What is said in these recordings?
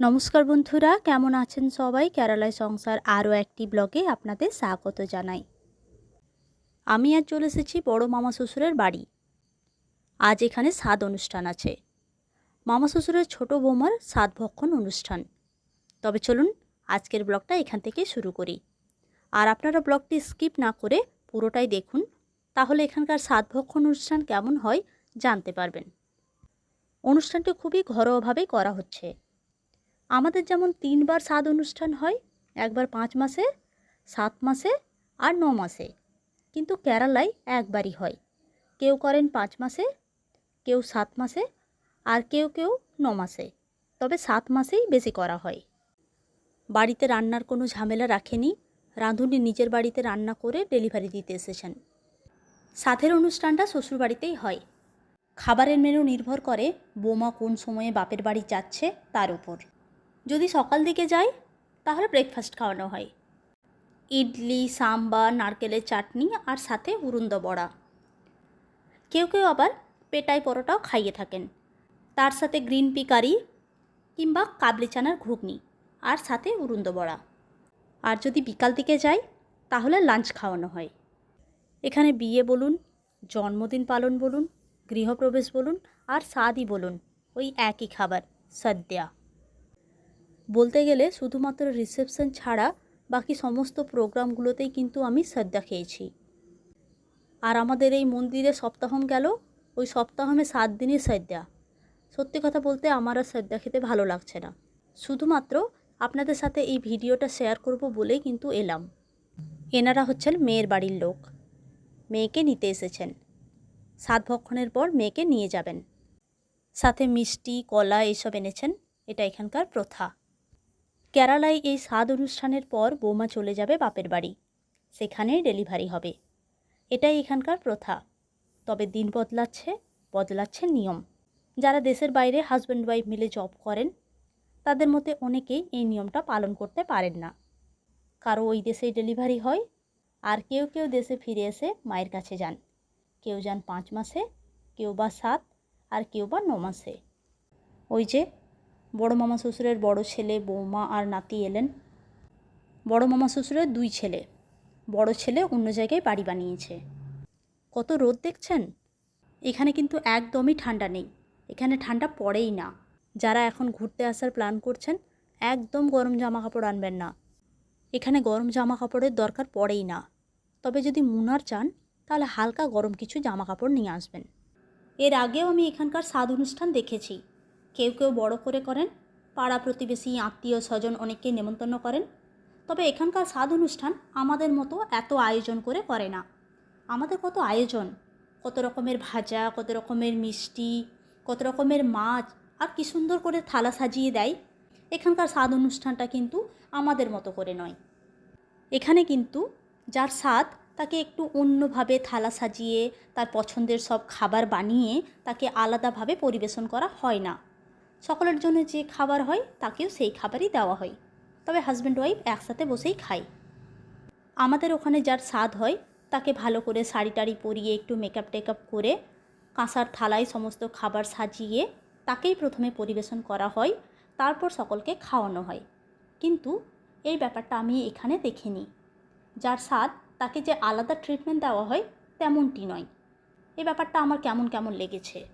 নমস্কার বন্ধুরা, কেমন আছেন সবাই? কেরালায় সংসার আরও একটি ব্লগে আপনাদের স্বাগত জানাই। আমি আজ চলে এসেছি বড় মামা শ্বশুরের বাড়ি। আজ এখানে স্বাদ অনুষ্ঠান আছে। মামা শ্বশুরের ছোট বৌমার স্বাদ ভক্ষণ অনুষ্ঠান। তবে চলুন আজকের ব্লগটা এখান থেকে শুরু করি। আর আপনারা ব্লগটি স্কিপ না করে পুরোটাই দেখুন, তাহলে এখানকার স্বাদ ভক্ষণ অনুষ্ঠান কেমন হয় জানতে পারবেন। অনুষ্ঠানটি খুবই ঘরোয়াভাবেই করা হচ্ছে। আমাদের যেমন তিনবার সাদ অনুষ্ঠান হয়, একবার পাঁচ মাসে, সাত মাসে আর ন মাসে। কিন্তু কেরালায় একবারই হয়। কেউ করেন পাঁচ মাসে, কেউ সাত মাসে আর কেউ কেউ ন মাসে। তবে সাত মাসেই বেশি করা হয়। বাড়িতে রান্নার কোনো ঝামেলা রাখেনি। রাঁধুনি নিজের বাড়িতে রান্না করে ডেলিভারি দিতে এসেছেন। সাথের অনুষ্ঠানটা শ্বশুরবাড়িতেই হয়। খাবারের মেনু নির্ভর করে বৌমা কোন সময়ে বাপের বাড়ি যাচ্ছে তার উপর। যদি সকাল দিকে যাই তাহলে ব্রেকফাস্ট খাওয়ানো হয়। ইডলি, সাম্বার, নারকেলের চাটনি আর সাথে উরুন্দ বড়া। কেউ কেউ আবার পেটাই পরোটাও খাইয়ে থাকেন। তার সাথে গ্রিন পি কারি কিংবা কাবলি চানার ঘুগনি আর সাথে উরুন্দ বড়া। আর যদি বিকাল দিকে যাই তাহলে লাঞ্চ খাওয়ানো হয়। এখানে বিয়ে বলুন, জন্মদিন পালন বলুন গৃহপ্রবেশ বলুন আর স্বাদই বলুন, ওই একই খাবার, সদ্যা। বলতে গেলে শুধুমাত্র রিসেপশন ছাড়া বাকি সমস্ত প্রোগ্রামগুলোতেই কিন্তু আমি সদ্যা খেয়েছি। আর আমাদের এই মন্দিরে সপ্তাহম গেল, ওই সপ্তাহমে সাত দিনই সদ্যা। সত্যি কথা বলতে আমার আর সদ্যা খেতে ভালো লাগছে না। শুধুমাত্র আপনাদের সাথে এই ভিডিওটা শেয়ার করব বলেই কিন্তু এলাম। এনারা হচ্ছেন মেয়ের বাড়ির লোক। মেয়েকে নিতে এসেছেন। সাত ভক্ষণের পর মেয়েকে নিয়ে যাবেন। সাথে মিষ্টি, কলা এইসব এনেছেন। এটা এখানকার প্রথা। কেরালায় এই স্বাদ অনুষ্ঠানের পর বৌমা চলে যাবে বাপের বাড়ি। সেখানেই ডেলিভারি হবে। এটাই এখানকার প্রথা। তবে দিন বদলাচ্ছে বদলাচ্ছে নিয়ম। যারা দেশের বাইরে হাজব্যান্ড ওয়াইফ মিলে জব করেন, তাদের মধ্যে অনেকেই এই নিয়মটা পালন করতে পারেন না। কারও ওই দেশেই ডেলিভারি হয়, আর কেউ কেউ দেশে ফিরে এসে মায়ের কাছে যান। কেউ যান পাঁচ মাসে, কেউ বা সাত, আর কেউ বা ন মাসে। ওই যে, বড় মামা শ্বশুরের বড় ছেলে, বৌমা আর নাতি এলেন। বড় মামা শ্বশুরের দুই ছেলে, বড় ছেলে অন্য জায়গায় বাড়ি বানিয়েছে। কত রোদ দেখছেন? এখানে কিন্তু একদমই ঠান্ডা নেই। এখানে ঠান্ডা পড়েই না। যারা এখন ঘুরতে আসার প্ল্যান করছেন, একদম গরম জামা কাপড় আনবেন না। এখানে গরম জামা কাপড়ের দরকার পড়েই না। তবে যদি মুনার চান তাহলে হালকা গরম কিছু জামা কাপড় নিয়ে আসবেন। এর আগেও আমি এখানকার স্বাদ অনুষ্ঠান দেখেছি। কেউ কেউ বড় করে করেন, পাড়া প্রতিবেশী, আত্মীয় স্বজন অনেককে নেমন্তন্ন করেন। তবে এখানকার স্বাদ অনুষ্ঠান আমাদের মতো এত আয়োজন করে করে না। আমাদের কত আয়োজন? কত রকমের ভাজা, কত রকমের মিষ্টি, কত রকমের মাছ, আর কি সুন্দর করে থালা সাজিয়ে দেয়। এখানকার স্বাদ অনুষ্ঠানটা কিন্তু আমাদের মতো করে নয়। এখানে কিন্তু যার স্বাদ তাকে একটু অন্যভাবে থালা সাজিয়ে, তার পছন্দের সব খাবার বানিয়ে তাকে আলাদাভাবে পরিবেশন করা হয় না। সকলের জন্য যে খাবার হয়, তাকেও সেই খাবারই দেওয়া হয়। তবে হাজব্যান্ড ওয়াইফ একসাথে বসেই খায়। আমাদের ওখানে যার স্বাদ হয়, তাকে ভালো করে শাড়ি টাড়ি পরিয়ে একটু মেকআপ টেকআপ করে, কাঁসার থালায় সমস্ত খাবার সাজিয়ে তাকেই প্রথমে পরিবেশন করা হয়, তারপর সকলকে খাওয়ানো হয়। কিন্তু এই ব্যাপারটা আমি এখানে দেখিনি। যার স্বাদ তাকে যে আলাদা ট্রিটমেন্ট দেওয়া হয় তেমনটি নয়। এ ব্যাপারটা আমার কেমন কেমন লেগেছে?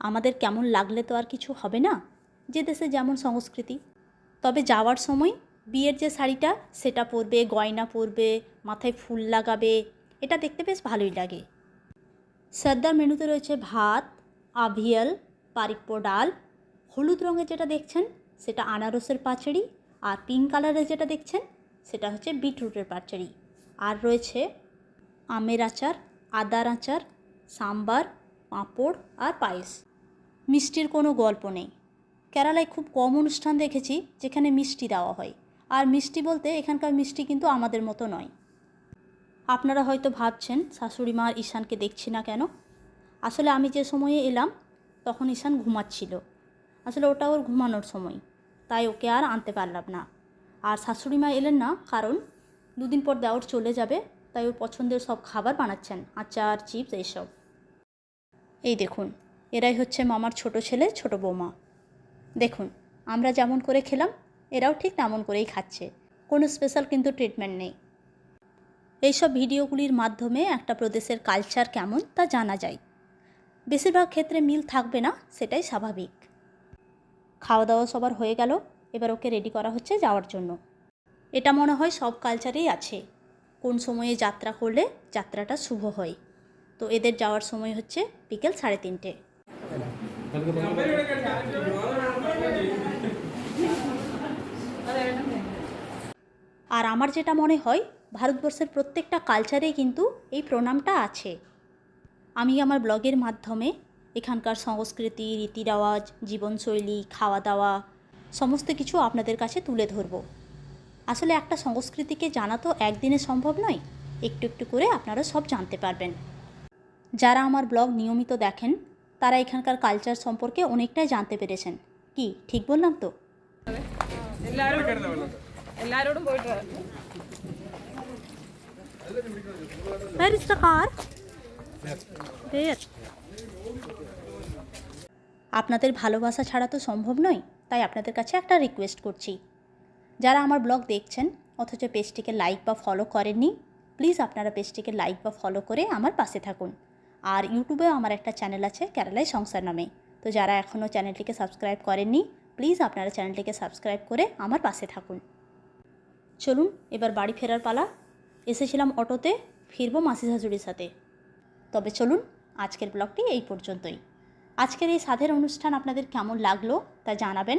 আমাদের কেমন লাগলে তো আর কিছু হবে না? যে দেশে যেমন সংস্কৃতি। তবে যাওয়ার সময় বিয়ের যে শাড়িটা, সেটা পরবে, গয়না পরবে, মাথায় ফুল লাগাবে, এটা দেখতে বেশ ভালোই লাগে। সর্দার মেনুতে রয়েছে ভাত, আভিয়াল পারিপ্প ডাল, হলুদ রঙের যেটা দেখছেন, সেটা আনারসের পাচড়ি, আর পিঙ্ক কালারের যেটা দেখছেন, সেটা হচ্ছে বিটরুটের পাচড়ি। আর রয়েছে আমের আচার, আদার আচার, সাম্বার, পাঁপড় আর পায়েস। মিষ্টির কোনো গল্প নেই। কেরালায় খুব কম অনুষ্ঠান দেখেছি যেখানে মিষ্টি দেওয়া হয়। আর মিষ্টি বলতে এখানকার মিষ্টি কিন্তু আমাদের মতো নয়। আপনারা হয়তো ভাবছেন, শাশুড়ি মা ঈশানকে দেখছি না কেন? আসলে আমি যে সময়ে এলাম, তখন ঈশান ঘুমাচ্ছিল। আসলে ওটা ওর ঘুমানোর সময়। তাই ওকে আর আনতে পারলাম না। আর শাশুড়ি মা এলেন না কারণ দুদিন পর দেওয়ার চলে যাবে, তাই ওর পছন্দের সব খাবার বানাচ্ছেন, আচার, চিপস, এইসব। এই দেখুন, এরাই হচ্ছে মামার ছোট ছেলে, ছোট বৌমা। দেখুন, আমরা যেমন করে খেলাম, এরাও ঠিক তেমন করেই খাচ্ছে। কোনো স্পেশাল কিন্তু ট্রিটমেন্ট নেই। এইসব ভিডিওগুলির মাধ্যমে একটা প্রদেশের কালচার কেমন তা জানা যায়। বেশিরভাগ ক্ষেত্রে মিল থাকবে না, সেটাই স্বাভাবিক। খাওয়া দাওয়া সবার হয়ে গেল, এবার ওকে রেডি করা হচ্ছে যাওয়ার জন্য। এটা মনে হয় সব কালচারেই আছে। কোন সময়ে যাত্রা করলে যাত্রাটা শুভ হয়। তো এদের যাওয়ার সময় হচ্ছে বিকেল সাড়ে তিনটে। আর আমার যেটা মনে হয়, ভারতবর্ষের প্রত্যেকটা কালচারেই কিন্তু এই প্রণামটা আছে। আমি আমার ব্লগের মাধ্যমে এখানকার সংস্কৃতি রীতি রেওয়াজ জীবনশৈলী খাওয়া দাওয়া সমস্ত কিছু আপনাদের কাছে তুলে ধরবো। আসলে একটা সংস্কৃতিকে জানা তো একদিনে সম্ভব নয়। একটু একটু করে আপনারা সব জানতে পারবেন। যারা আমার ব্লগ নিয়মিত দেখেন, তারা এখানকার কালচার সম্পর্কে অনেকটাই জানতে পেরেছেন। কি, ঠিক বললাম তো? আপনাদের ভালোবাসা ছাড়া তো সম্ভব নয়, তাই আপনাদের কাছে একটা রিকোয়েস্ট করছি। যারা আমার ব্লগ দেখছেন, অথচ পেজটিকে লাইক বা ফলো করেননি প্লিজ আপনারা পেজটিকে লাইক বা ফলো করে আমার পাশে থাকুন। আর ইউটিউবেও আমার একটা চ্যানেল আছে, কেরালায় সংসার নামে। তো যারা এখনও চ্যানেলটিকে সাবস্ক্রাইব করেননি প্লিজ আপনারা চ্যানেলটিকে সাবস্ক্রাইব করে আমার পাশে থাকুন। চলুন, এবার বাড়ি ফেরার পালা। এসেছিলাম অটোতে, ফিরবো মাসি শাশুড়ির সাথে। তবে চলুন, আজকের ব্লগটি এই পর্যন্তই। আজকের এই সাধের অনুষ্ঠান আপনাদের কেমন লাগল তা জানাবেন।